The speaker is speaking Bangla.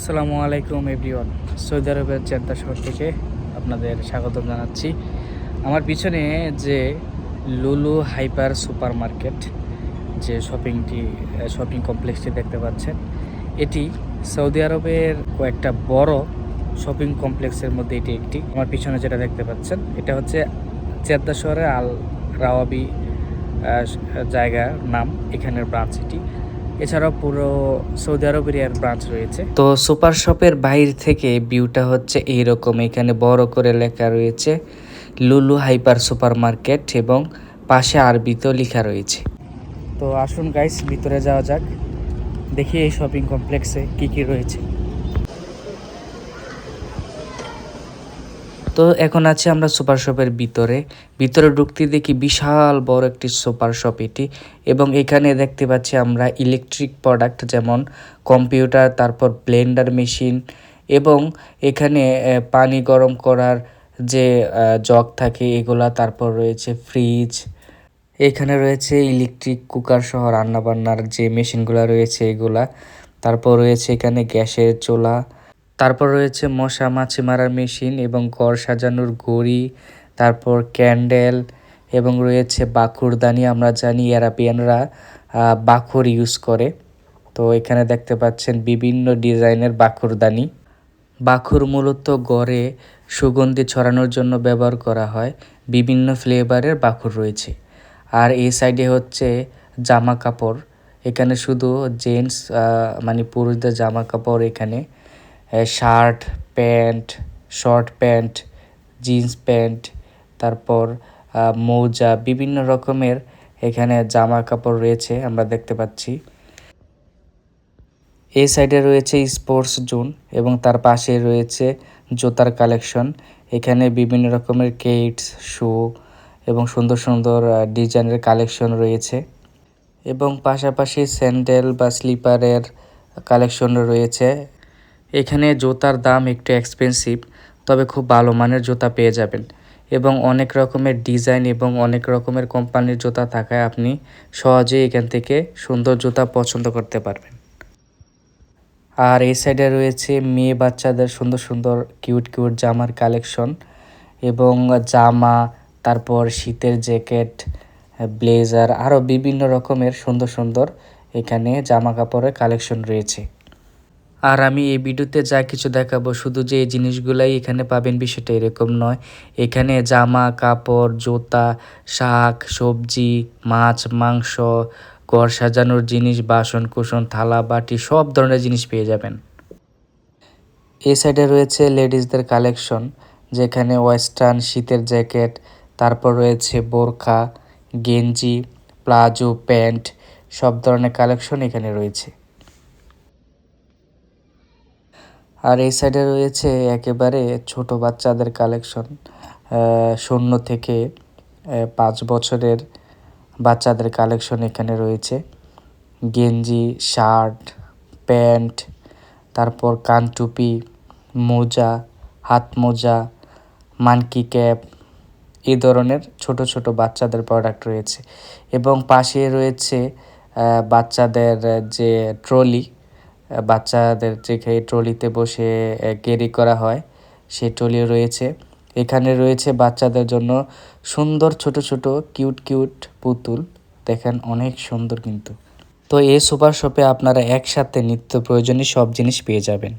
আসসালামু আলাইকুম এভরিওয়ান। সৌদি আরবের জেদ্দা শহর থেকে আপনাদের স্বাগত জানাচ্ছি। আমার পিছনে যে লুলু হাইপার সুপার মার্কেট যে শপিংটি শপিং কমপ্লেক্সটি দেখতে পাচ্ছেন, এটি সৌদি আরবের কয়েকটা বড় শপিং কমপ্লেক্সের মধ্যে এটি একটি। আমার পিছনে যেটা দেখতে পাচ্ছেন, এটা হচ্ছে জেদ্দা শহরের আল রাওয়াবি জায়গার নাম, এখানের ব্রাঞ্চ এটি। এছাড়াও পুরো সৌদি আরবের এর ব্রাঞ্চ রয়েছে। তো সুপার শপের বাইরে থেকে ভিউটা হচ্ছে এইরকম। এখানে বড় করে লেখা রয়েছে, লুলু হাইপার সুপার মার্কেট এবং পাশে আরবিতেও লেখা রয়েছে। তো আসুন গাইস ভিতরে যাওয়া যাক। দেখি এই শপিং কমপ্লেক্সে কি কি রয়েছে। তো এখন আছে আমরা সুপার শপের ভিতরে। ভিতরে ঢুকতে দেখি বিশাল বড় একটি সুপার শপ এটি এবং এখানে দেখতে পাচ্ছি আমরা ইলেকট্রিক প্রোডাক্ট যেমন কম্পিউটার তারপর ব্লেন্ডার মেশিন এবং এখানে পানি গরম করার যে জগ থাকে এগুলা, তারপর রয়েছে ফ্রিজ এখানে রয়েছে ইলেকট্রিক কুকার সহ রান্নাবান্নার যে মেশিনগুলো রয়েছে এগুলা, তারপর রয়েছে এখানে গ্যাসের চুলা তারপর রয়েছে মশা, মাছি মারার মেশিন এবং ঘর সাজানোর ঘড়ি, তারপর ক্যান্ডেল এবং রয়েছে বাকুরদানি আমরা জানি অ্যারাবিয়ানরা বাকুর ইউজ করে। তো এখানে দেখতে পাচ্ছেন বিভিন্ন ডিজাইনের বাকুরদানি বাখুর মূলত গড়ে সুগন্ধি ছড়ানোর জন্য ব্যবহার করা হয়। বিভিন্ন ফ্লেভারের বাখুর রয়েছে। আর এই সাইডে হচ্ছে জামা কাপড়। এখানে শুধু জেন্টস মানে পুরুষদের জামা কাপড় এখানে। Shirt, pant, short pant, jeans pant, তারপর মৌজা বিভিন্ন রকমের এখানে জামা কাপড় রয়েছে আমরা দেখতে পাচ্ছি। এই সাইডে রয়েছে স্পোর্টস জোন এবং তার পাশে রয়েছে জুতার কালেকশন। এখানে বিভিন্ন রকমের কেটস, শু এবং সুন্দর সুন্দর ডিজাইনের কালেকশন রয়েছে এবং পাশাপাশি স্যান্ডেল বা স্লিপারের কালেকশন রয়েছে। এখানে জুতার দাম একটু এক্সপেন্সিভ তবে খুব ভালো মানের জুতা পেয়ে যাবেন। এবং অনেক রকমের ডিজাইন এবং অনেক রকমের কোম্পানির জুতা থাকায় আপনি সহজেই এখান থেকে সুন্দর জুতা পছন্দ করতে পারবেন। আর এই সাইডে রয়েছে মেয়ে বাচ্চাদের সুন্দর সুন্দর কিউট কিউট জামার কালেকশন এবং জামা, তারপর শীতের জ্যাকেট ব্লেজার আরও বিভিন্ন রকমের সুন্দর সুন্দর এখানে জামা কাপড়ের কালেকশন রয়েছে। আর আমি এই ভিডিওতে যা কিছু দেখাবো, শুধু যে এই জিনিসগুলাই এখানে পাবেন বিষয়টা এরকম নয়। এখানে জামা, কাপড়, জুতা, শাক, সবজি, মাছ, মাংস, ঘর সাজানোর জিনিস বাসন কুসন থালা, বাটি, সব ধরনের জিনিস পেয়ে যাবেন। এই সাইডে রয়েছে লেডিসদের কালেকশন, যেখানে ওয়েস্টার্ন শীতের জ্যাকেট, তারপর রয়েছে বোরখা, গেঞ্জি, প্লাজো, প্যান্ট, সব ধরনের কালেকশন এখানে রয়েছে। আর এই সাইডে রয়েছে একেবারে ছোট বাচ্চাদের কালেকশন শূন্য থেকে পাঁচ বছরের বাচ্চাদের কালেকশন এখানে রয়েছে। গেঞ্জি শার্ট প্যান্ট, তারপর কানটুপি মোজা, হাত মোজা মানকি ক্যাপ এই ধরনের ছোট ছোট বাচ্চাদের প্রোডাক্ট রয়েছে। এবং পাশে রয়েছে বাচ্চাদের যে ট্রলি বাচ্চাদের যেখানে ট্রলিতে বসে ক্যারি করা হয়, সে ট্রলিও রয়েছে। এখানে রয়েছে বাচ্চাদের জন্য সুন্দর ছোট ছোট কিউট কিউট পুতুল। দেখেন অনেক সুন্দর কিন্তু। তো এই সুপার শপে আপনারা একসাথে নিত্য প্রয়োজনীয় সব জিনিস পেয়ে যাবেন।